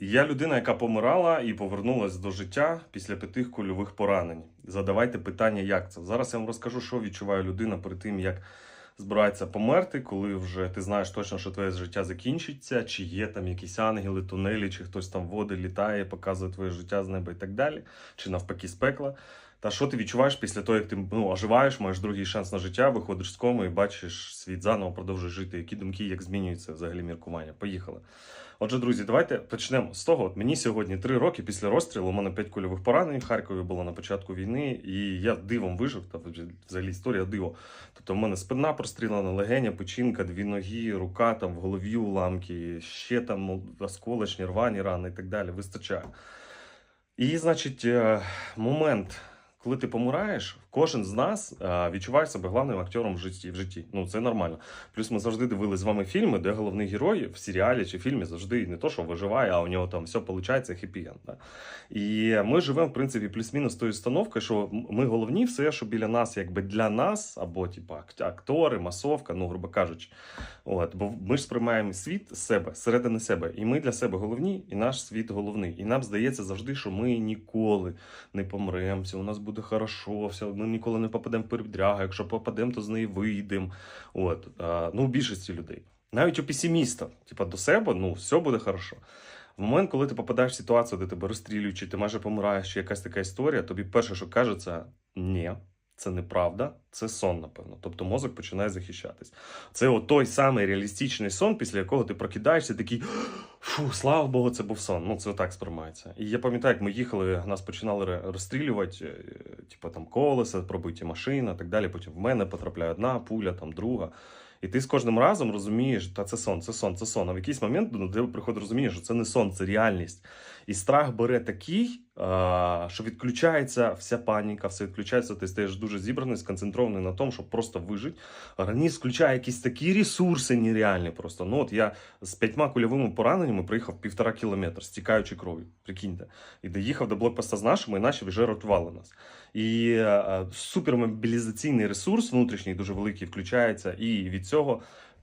Я людина, яка помирала і повернулась до життя після п'яти кульових поранень. Задавайте питання, як це. Зараз я вам розкажу, що відчуває людина перед тим, як збирається померти, коли вже ти знаєш точно, що твоє життя закінчиться, чи є там якісь ангели, тунелі, чи хтось там води літає, показує твоє життя з неба і так далі, чи навпаки з пекла. Та що ти відчуваєш після того, як ти ну, оживаєш, маєш другий шанс на життя, виходиш з коми і бачиш світ заново, продовжуєш жити. Які думки, як змінюється взагалі міркування? Поїхали. Отже, друзі, давайте почнемо з того. От мені сьогодні три роки після розстрілу. У мене п'ять кульових поранень в Харкові було на початку війни, і я дивом вижив. Та взагалі історія диво. Тобто, в мене спина прострілена, легеня, печінка, дві ноги, рука там в голові уламки, ще там осколочні, рвані рани і так далі. Вистачає. І, значить, е, момент, коли ти помираєш, кожен з нас е, відчуває себе главним актором в житті. В житті. Ну це нормально. Плюс ми завжди дивилися з вами фільми, де головний герой в серіалі чи фільмі завжди не то, що виживає, а у нього там все виходить хеппі-енд. Да? І ми живемо, в принципі, плюс-мінус тою установкою, що ми головні, все, що біля нас, якби для нас, або типу, актори, масовка, ну, грубо кажучи. От, бо ми ж сприймаємо світ з себе, зсередини себе. І ми для себе головні, і наш світ головний. І нам здається завжди, що ми ніколи не помремо, все у нас буде хорошо, все, ми ніколи не попадемо в передрягу, якщо попадемо, то з неї вийдемо. От, ну, у більшості людей. Навіть у песиміста, типа до себе, ну, все буде хорошо. В момент, коли ти попадаєш в ситуацію, де тебе розстрілюють, чи ти майже помираєш, чи якась така історія, тобі перше, що кажеться, ні, це неправда, це сон, напевно. Тобто мозок починає захищатись. Це той самий реалістичний сон, після якого ти прокидаєшся, такий фу, слава Богу, це був сон. Ну, це так сприймається. І я пам'ятаю, як ми їхали, нас починали розстрілювати, типу там колеса, пробиті машина, так далі. Потім в мене потрапляє одна пуля, там друга. І ти з кожним разом розумієш, та це сон, це сон, це сон. А в якийсь момент до тебе приходить розуміння, що це не сон, це реальність. І страх бере такий, що відключається вся паніка, все відключається, ти стаєш дуже зібраний, сконцентрований на тому, щоб просто вижити. Організм включає якісь такі ресурси нереальні просто. Ну от я з п'ятьма кульовими пораненнями приїхав півтора кілометра, стікаючи кров'ю. Прикиньте. І доїхав до блокпоста з нашими, і наші вже рятували нас. І е, супермобілізаційний ресурс внутрішній дуже великий включається, і від цього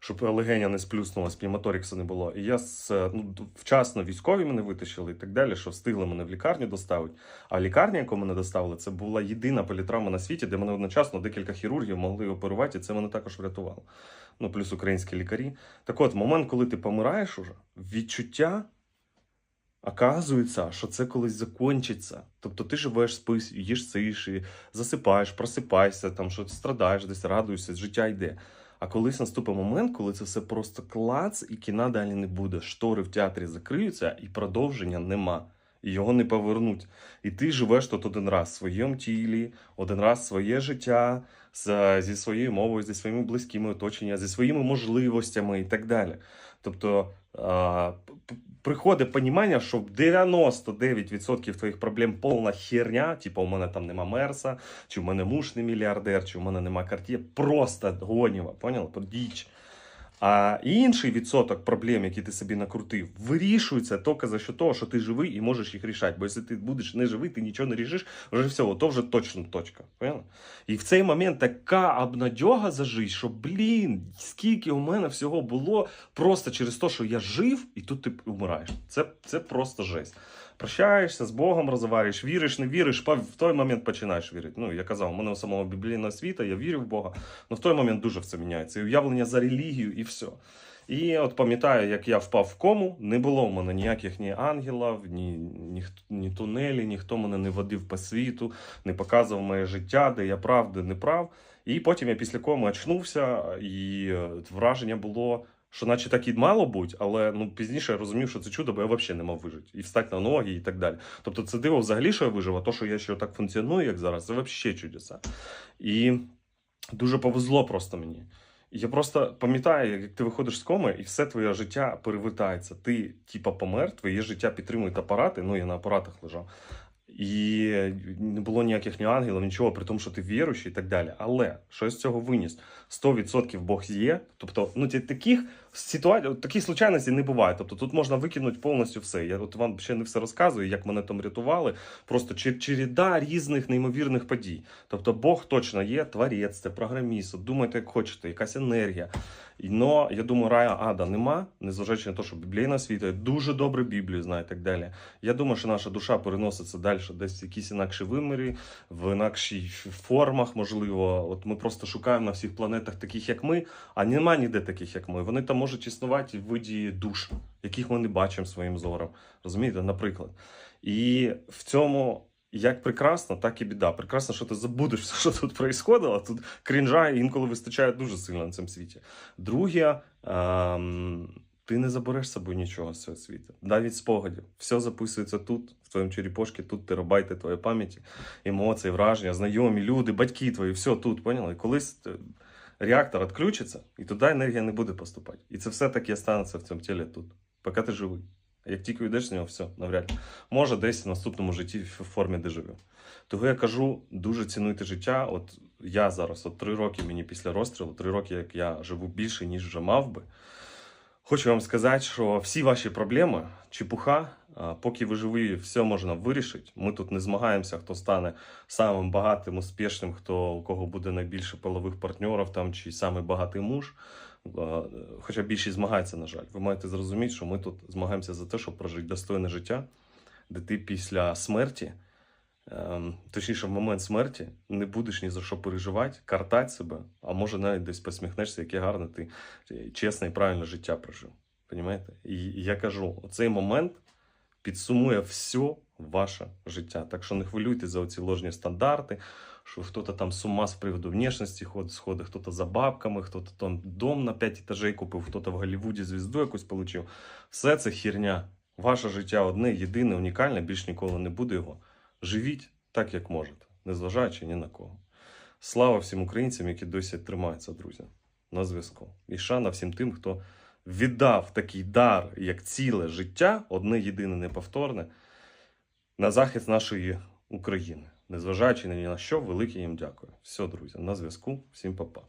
Щоб легеня не сплюснулась, пневмоторікса не було. І я ну, вчасно військові мене витащили і так далі, що встигли мене в лікарню доставити. А лікарня, яку мене доставили, це була єдина політравма на світі, де мене одночасно декілька хірургів могли оперувати, і це мене також врятувало. Ну, плюс українські лікарі. Так от, момент, коли ти помираєш уже, відчуття Оказується, що це колись закінчиться. Тобто ти живеш, спиш, їш сиш, засипаєш, просипаєшся, там що страдаєш, десь радуєшся, життя йде. А колись наступить момент, коли це все просто клац, і кіна далі не буде. Штори в театрі закриються, і продовження нема. І його не повернуть. І ти живеш тут один раз в своєму тілі, один раз своє життя зі своєю мовою, зі своїми близькими оточеннями, зі своїми можливостями і так далі. Тобто приходить понімання, що 99% твоїх проблем повна херня, типу, у мене там нема мерса, чи в мене муж не мільярдер, чи у мене нема карті. Просто гоніва, поняла? Діч. А інший відсоток проблем, які ти собі накрутив, вирішується тільки за що того, що ти живий і можеш їх рішати. Бо якщо ти будеш не живий, ти нічого не рішиш, вже все, то вже точно точка. Поняла? І в цей момент така обнадьога за життя, що блін, скільки у мене всього було просто через те, що я жив, і тут ти вмираєш. Це, це просто жесть. Прощаєшся з Богом, розговорюєш, віриш, не віриш, в той момент починаєш вірити. Ну, я казав, у мене у самого біблійного світа, я вірю в Бога, але в той момент дуже все міняється. І уявлення за релігію, і все. І от пам'ятаю, як я впав в кому, не було в мене ніяких ні ангелів, ні, ні, ні тунелі, ніхто мене не водив по світу, не показував моє життя, де я прав, де не прав. І потім я після коми очнувся, і е, враження було, що наче так і мало бути, але ну, пізніше я розумів, що це чудо, бо я взагалі не мав вижити. І встати на ноги, і так далі. Тобто це диво взагалі, що я вижив, а то, що я ще так функціоную, як зараз, це взагалі чудеса. І дуже повезло просто мені. Я просто пам'ятаю, як ти виходиш з коми, і все твоє життя перевертається. Ти, типа, помер, твоє життя підтримують апарати. Ну, я на апаратах лежав. І не було ніяких ні ангелів, нічого, при тому, що ти віруючий і так далі. Але що з цього виніс? 100% Бог є. Тобто, ну таких ситуацій, таких случайностей не буває. Тобто тут можна викинути повністю все. Я от вам ще не все розказую, як мене там рятували. Просто чер- череда різних неймовірних подій. Тобто Бог точно є, творець, це програміст. Думайте, як хочете, якась енергія. Но я думаю, рая ада нема, незважаючи на те, що біблійна освіта, дуже добре Біблію знаю і так далі. Я думаю, що наша душа переноситься далі, десь якісь інакші вимірі, в інакшій формах, можливо. От ми просто шукаємо на всіх планетах таких, як ми, а нема ніде таких, як ми. Вони там можуть існувати в виді душ, яких ми не бачимо своїм зором. Розумієте, наприклад. І в цьому. Як прекрасно, так і біда. Прекрасно, що ти забудеш все, що тут происходило. Тут крінжа інколи вистачає дуже сильно на цьому світі. Друге, ем, ти не забереш з собою нічого з цього світу. Навіть спогадів. Все записується тут, в твоєму черепошці, тут терабайти твоєї пам'яті, емоції, враження, знайомі, люди, батьки твої, все тут, поняли? І колись е, реактор відключиться, і туди енергія не буде поступати. І це все таки станеться в цьому тілі тут, поки ти живий. Як тільки йдеш з нього, все, навряд. Може, десь в наступному житті в формі дежавю. Того я кажу, дуже цінуйте життя. От я зараз, от три роки мені після розстрілу, три роки, як я живу більше, ніж вже мав би. Хочу вам сказати, що всі ваші проблеми, чепуха, поки ви живі, все можна вирішити. Ми тут не змагаємося, хто стане самим багатим, успішним, хто у кого буде найбільше полових партнерів там, чи самий багатий муж. Хоча більшість змагається, на жаль. Ви маєте зрозуміти, що ми тут змагаємося за те, щоб прожити достойне життя, де ти після смерті, точніше, в момент смерті, не будеш ні за що переживати, картати себе, а може навіть десь посміхнешся, яке гарне ти чесне і правильне життя прожив. Понімаєте? І я кажу, оцей момент підсумує все ваше життя. Так що не хвилюйтесь за оці ложні стандарти, що хтось там з ума з приводу внешності ходить, сходить, хтось за бабками, хтось там дом на 5 етажей купив, хтось в Голлівуді звізду якусь отримав. Все це херня. Ваше життя одне, єдине, унікальне, більш ніколи не буде його. Живіть так, як можете, незважаючи ні на кого. Слава всім українцям, які досі тримаються, друзі, на зв'язку. І шана всім тим, хто віддав такий дар, як ціле життя, одне єдине неповторне, на захист нашої України. Незважаючи ні на що, велике їм дякую. Все, друзі, на зв'язку. Всім па-па.